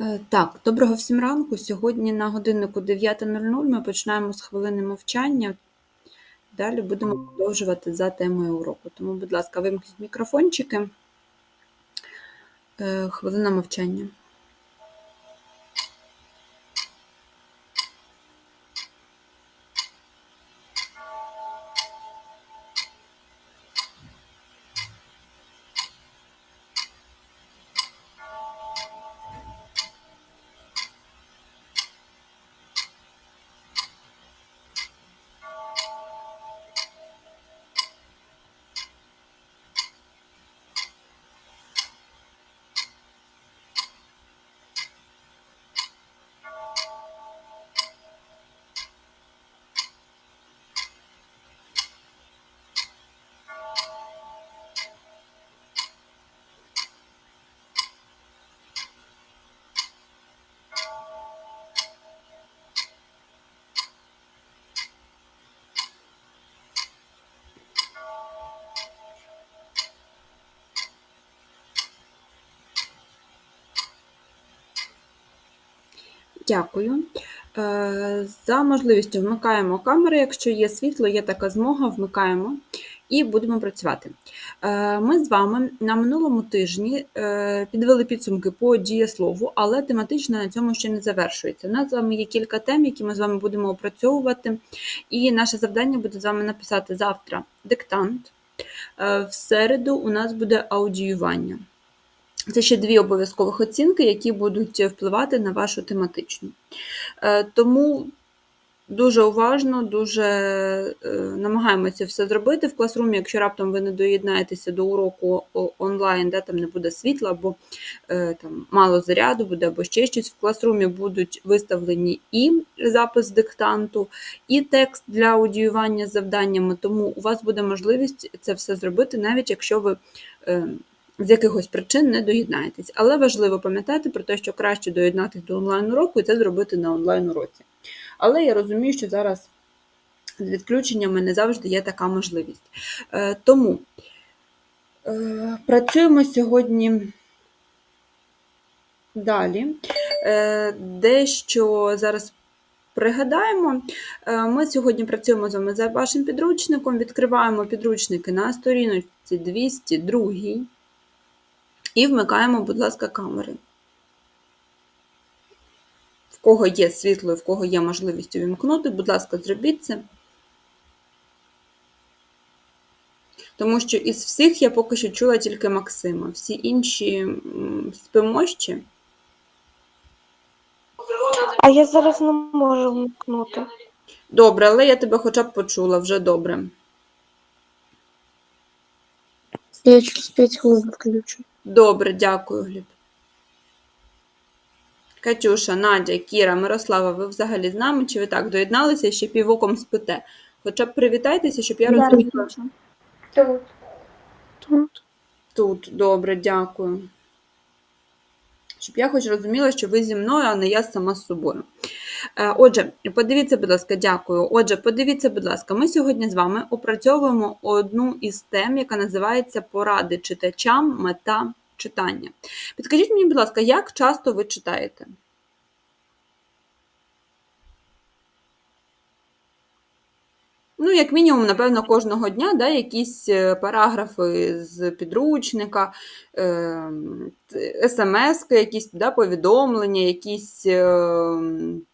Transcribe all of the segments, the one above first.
Е, Так, доброго всім ранку. Сьогодні на годиннику 9.00 ми починаємо з хвилини мовчання. Далі будемо продовжувати за темою уроку. Тому, будь ласка, вимкніть мікрофончики. Е, Хвилина мовчання. Дякую. Е, За можливістю вмикаємо камери, якщо є світло, є така змога, вмикаємо і будемо працювати. Е, Ми з вами на минулому тижні е, підвели підсумки по дієслову, але тематично на цьому ще не завершується. У нас з вами є кілька тем, які ми з вами будемо опрацьовувати, і наше завдання буде з вами написати завтра диктант. В середу у нас буде аудіювання. Це ще дві обов'язкових оцінки, які будуть впливати на вашу тематичну. Е, Тому дуже уважно, дуже е, намагаємося все зробити в класрумі. Якщо раптом ви не доєднаєтеся до уроку онлайн, де там не буде світла, або е, там мало заряду буде, або ще щось в класрумі будуть виставлені і запис диктанту, і текст для аудіювання завданнями. Тому у вас буде можливість це все зробити, навіть якщо ви. З якихось причин не доєднаєтесь. Але важливо пам'ятати про те, що краще доєднатися до онлайн-уроку і це зробити на онлайн-уроці. Але я розумію, що зараз з відключеннями не завжди є така можливість. Е, Тому е, працюємо сьогодні далі. Е, Дещо зараз пригадаємо. Ми сьогодні працюємо з вами за вашим підручником, відкриваємо підручники на сторіночці 202 і вмикаємо, будь ласка, камери. В кого є світло і в кого є можливість увімкнути, будь ласка, зробіть це. Тому що із всіх я поки що чула тільки Максима. Всі інші спимо ще. А я зараз не можу вмкнути. Добре, але я тебе хоча б почула, вже добре. Я через 5 хвилин включу. Добре, дякую, Гліб. Катюша, Надя, Кіра, Мирослава, ви взагалі з нами? Чи ви так доєдналися і ще півоком спите? Хоча б привітайтеся, щоб я розуміла. Тут. Тут. Тут, добре, дякую. Щоб я хоч розуміла, що ви зі мною, а не я сама з собою. Е, Отже, подивіться, будь ласка, дякую. Отже, подивіться, будь ласка, ми сьогодні з вами опрацьовуємо одну із тем, яка називається Поради читачам, мета читання. Підкажіть мені, будь ласка, як часто ви читаєте? Ну, як мінімум, напевно, кожного дня да, якісь е, параграфи з підручника, е, смс, якісь да, повідомлення, якісь е,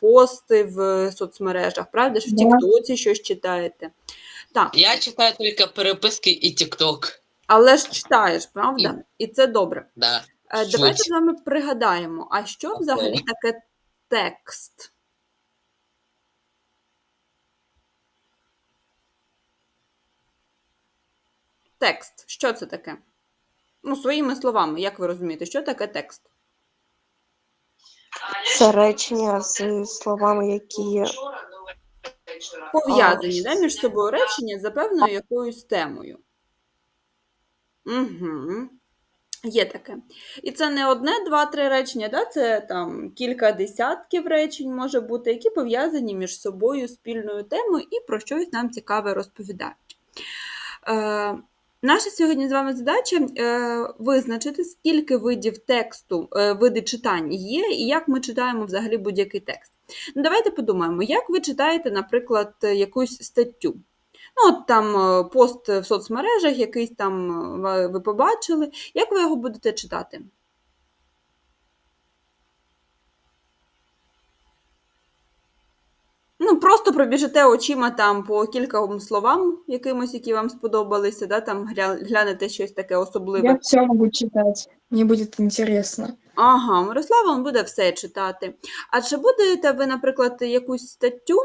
пости в соцмережах, правда ж в Тіктоці щось читаєте. Так, Я читаю только переписки и ТикТок. Але ж читаєш, правда? І це добре. Да. Е, Давайте з вами пригадаємо, а що взагалі Окей. таке текст? Текст. Що це таке? Ну, своїми словами, як ви розумієте, що таке текст? Це речення з словами, які Пов'язані да, між собою речення за певною якоюсь темою. Угу. Є таке. І це не одне, два-три речення, да? це там кілька десятків речень може бути, які пов'язані між собою спільною темою і про щось нам цікаве розповідають. Е, Наша сьогодні з вами задача е, визначити, скільки видів тексту, е, види читань є, і як ми читаємо взагалі будь-який текст. Ну, давайте подумаємо, як ви читаєте, наприклад, якусь статтю. Ну, от там е, пост в соцмережах, якийсь там е, ви- побачили. Як ви його будете читати? Ну, просто пробіжите очима там по кільком словам, якимось, які вам сподобалися, да, там глянете щось таке особливе. Я все могу читать. Мне будет интересно. Ага, Мирослава він буде все читати. А чи будете ви, наприклад, якусь статтю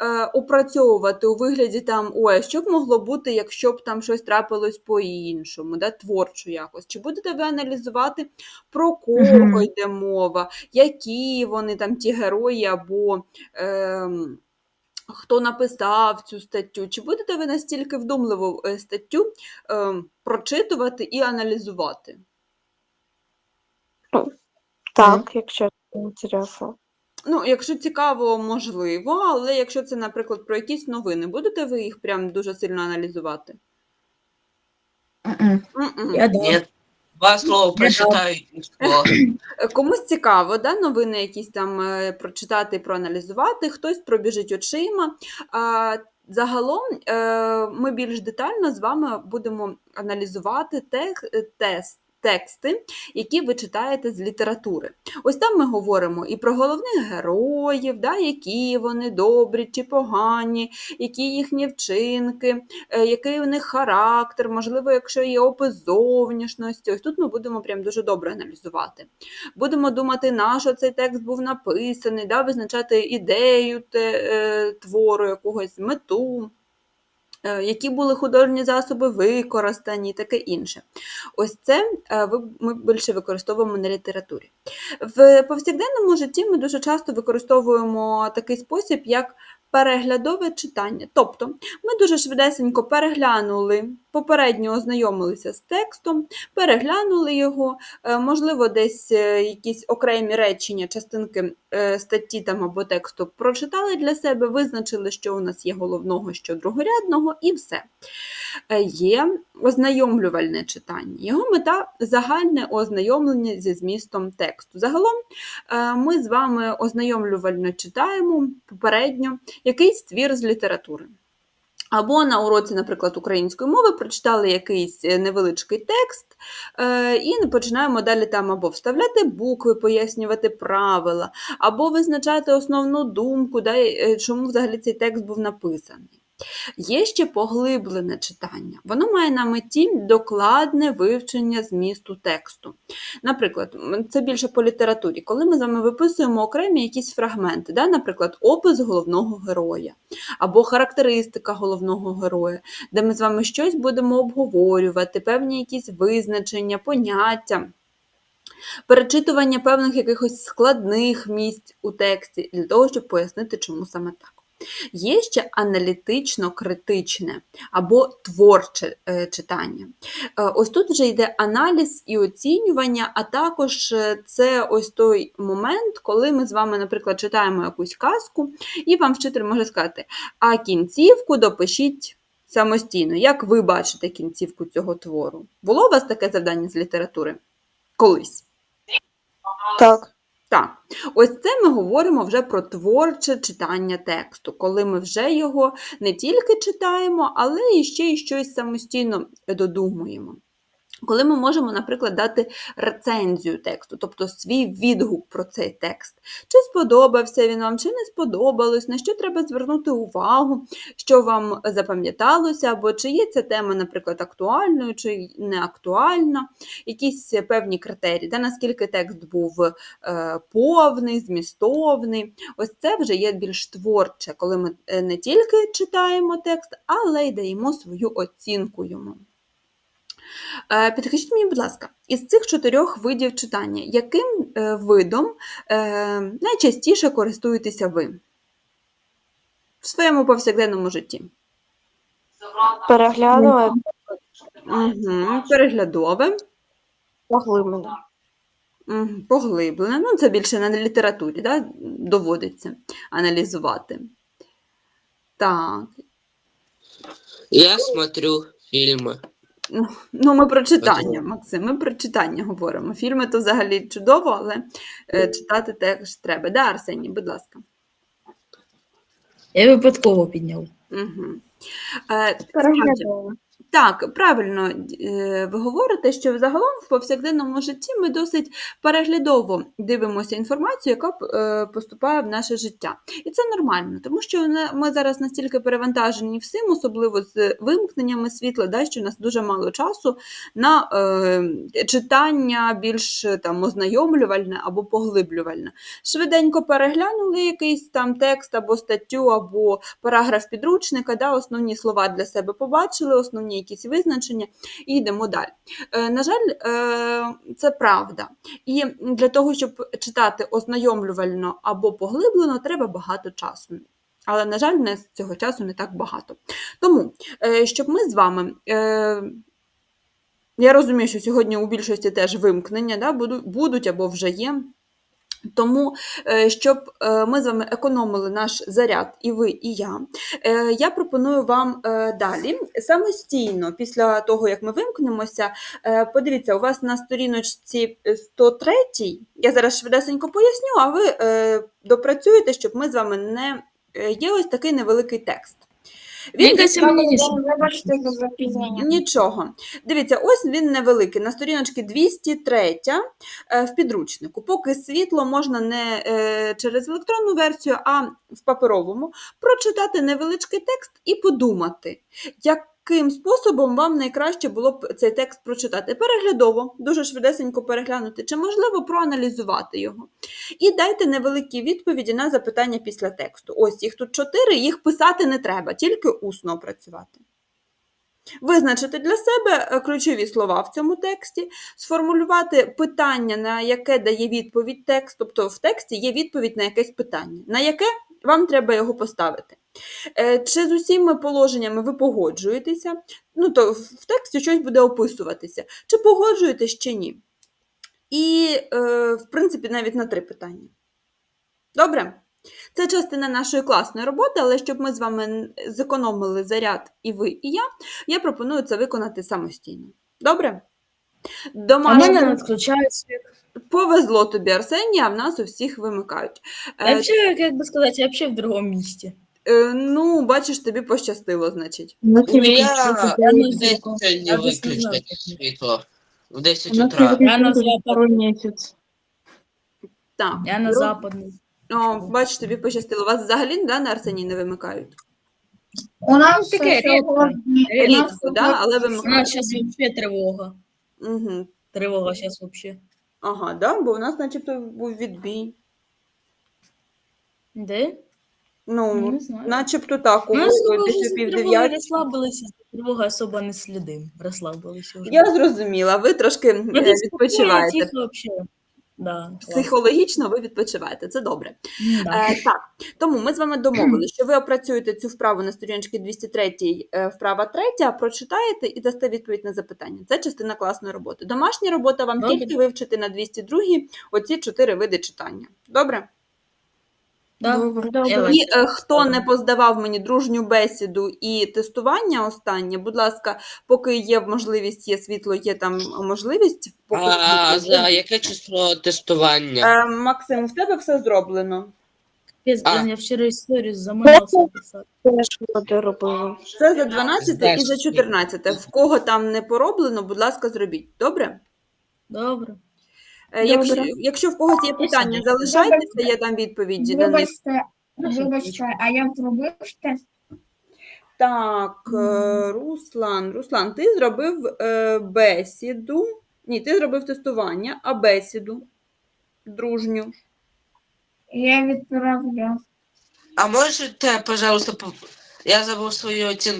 е, опрацьовувати у вигляді там, ой, що б могло бути, якщо б там щось трапилось по-іншому, да, творчо якось? Чи будете ви аналізувати, про кого йде мова, які вони там ті герої або. ем, Хто написав цю статтю? Чи будете ви настільки вдумливо е, статтю ем, прочитувати і аналізувати? Так, якщо це. Ну, якщо цікаво, можливо, але якщо це, наприклад, про якісь новини, будете ви їх прям дуже сильно аналізувати? М-м. М-м. Я да. Нет. Два слова прочитаю Комусь цікаво, да, новини якісь там е, прочитати, проаналізувати, хтось пробіжить очима. А, загалом е, ми більш детально з вами будемо аналізувати е, тест. Тексти, які ви читаєте з літератури. Ось там ми говоримо і про головних героїв, да, які вони добрі чи погані, які їхні вчинки, е, який у них характер, можливо, якщо є опис зовнішності. Ось тут ми будемо прям дуже добре аналізувати. Будемо думати, на що цей текст був написаний, да, визначати ідею те, е, твору, якогось мету. Е, Які були художні засоби використані, таке інше. Ось це е, ми більше використовуємо на літературі. В повсякденному житті ми дуже часто використовуємо такий спосіб, як переглядове читання. Тобто ми дуже швидесенько переглянули, попередньо ознайомилися з текстом, переглянули його, е, можливо, десь е, якісь окремі речення, частинки е, статті там або тексту прочитали для себе, визначили, що у нас є головного, що другорядного, і все. Є ознайомлювальне читання. Його мета загальне ознайомлення зі змістом тексту. Загалом е, ми з вами ознайомлювально читаємо попередньо якийсь твір з літератури. Або на уроці, наприклад, української мови прочитали якийсь е, невеличкий текст е, і починаємо далі там або вставляти букви, пояснювати правила, або визначати основну думку, чому взагалі цей текст був написаний. Є ще поглиблене читання. Воно має на меті докладне вивчення змісту тексту. Наприклад, це більше по літературі, коли ми з вами виписуємо окремі якісь фрагменти, да? наприклад, опис головного героя або характеристика головного героя, де ми з вами щось будемо обговорювати, певні якісь визначення, поняття. Перечитування певних якихось складних місць у тексті для того, щоб пояснити, чому саме так. Є ще аналітично-критичне або творче е, читання. Е, Ось тут вже йде аналіз і оцінювання, а також е, це ось той момент, коли ми з вами, наприклад, читаємо якусь казку, і вам вчитель може сказати, а кінцівку допишіть самостійно. Як ви бачите кінцівку цього твору? Було у вас таке завдання з літератури? Колись. Так. Так, ось це ми говоримо вже про творче читання тексту, коли ми вже його не тільки читаємо, але і ще й щось самостійно додумуємо. Коли ми можемо, наприклад, дати рецензію тексту, тобто свій відгук про цей текст. Чи сподобався він вам, чи не сподобалось, на що треба звернути увагу, що вам запам'яталося, або чи є ця тема, наприклад, актуальною, чи не актуальна, якісь певні критерії, да, наскільки текст був е, повний, змістовний. Ось це вже є більш творче, коли ми е, не тільки читаємо текст, але й даємо свою оцінку йому. Е, Підкажіть мені, будь ласка, із цих чотирьох видів читання, яким е, видом е, найчастіше користуєтеся ви в своєму повсякденному житті? Переглянули Угу. Переглядове, поглиблене. Поглиблене. Ну, це більше на літературі, да? доводиться аналізувати. Так, Я смотрю фильмы. Ну, ну, ми про читання, Максим, ми про читання говоримо. Фільми то взагалі чудово, але е, читати теж треба. Да, Арсеній, будь ласка. Я випадково підняв. Угу. Е. Так, правильно е, ви говорите, що загалом в повсякденному житті ми досить переглядово дивимося інформацію, яка е, поступає в наше життя. І це нормально, тому що ми зараз настільки перевантажені всім, особливо з вимкненнями світла, да, що у нас дуже мало часу на е, читання більш там ознайомлювальне або поглиблювальне. Швиденько переглянули якийсь там текст або статтю, або параграф підручника, да, основні слова для себе побачили, основні якісь визначення, і йдемо далі. Е, на жаль, е, це правда. І для того, щоб читати ознайомлювально або поглиблено, треба багато часу. Але, на жаль, не цього часу не так багато. Тому, е, щоб ми з вами. Я розумію, що сьогодні у більшості теж вимкнення да, будуть або вже є. Тому, е, щоб е, ми з вами економили наш заряд, і ви, і я, е, я пропоную вам далі самостійно, після того, як ми вимкнемося, подивіться, у вас на сторіночці 103, я зараз швидесенько поясню, а ви допрацюєте, щоб ми з вами не. Є ось такий невеликий текст. Мені десь мені не Вибачте за запізнення. Нічого. Дивіться, ось він невеликий. На сторіночці 203 е, в підручнику. Поки світло можна не е, через електронну версію, а в паперовому, прочитати невеличкий текст і подумати, яким способом вам найкраще було б цей текст прочитати. Переглядово, дуже швидесенько переглянути, чи можливо проаналізувати його. І дайте невеликі відповіді на запитання після тексту. Ось їх тут чотири, їх писати не треба, тільки усно опрацювати. Визначити для себе е, ключові слова в цьому тексті, сформулювати питання, на яке дає відповідь текст, тобто в тексті є відповідь на якесь питання, на яке вам треба його поставити. Е, Чи з усіма положеннями ви погоджуєтеся? Ну, то в тексті щось буде описуватися. Чи погоджуєтесь, чи ні? І, е, в принципі, навіть на три питання. Добре? Це частина нашої класної роботи, але щоб ми з вами зекономили заряд і ви, і я, я пропоную це виконати самостійно. Добре? А мене не відключають світ. повезло тобі, Арсенія, а в нас у всіх вимикають. Я Е, вообще, как бы сказать, я вообще в другом месте. Е, ну, бачиш, тобі пощастило, значить. Я Я не в 10 Я виключать світло. В 10 утра. Я на второй місяць. Так. Я на Ну, западный. О, бачиш, тобі пощастило. Вас взагалі да, на Арсенії не вимикають. У нас Таке рідко. Рідко, да? але У вимикають. нас сейчас вообще тревога. Угу. Тревога сейчас вообще. Ага, да? бо у нас начебто був відбій. Да? Ну, Ну, не знаю. начебто так, у Ну, особо вже пів розслабилися, тревога особо не слідим. Розслабилися вже. Я зрозуміла, ви трошки Ну, е, десь спокійно, відпочиваєте. тихо. Да, клас. Психологічно ви відпочиваєте, це добре. Да. Е, так, тому ми з вами домовилися, що ви опрацюєте цю вправу на сторіночці 203, е, вправа 3, прочитаєте і дасте відповідь на запитання. Це частина класної роботи. Домашня робота вам Добре. тільки вивчити на 202 оці чотири види читання. Добре? Да. Добре. І е, хто не поздавав мені дружню бесіду і тестування останнє, будь ласка, поки є можливість, є світло, є там можливість. Поки А за яке число тестування? Е, Максим, в тебе все зроблено. Я вчора історію заманався писати. Це за 12 і за Знаєш, 14. В кого там не пороблено, будь ласка, зробіть. Добре? Добре. Е, Якщо, якщо в когось є питання, залишайтеся, я дам відповіді на них. Вибачте, вибачте, а я зробив тест? Так, е, Руслан, Руслан, ти зробив е, бесіду. Ні, ти зробив тестування, а бесіду дружню. Я відправляв. А можете, пожалуйста, я забув свою оцінку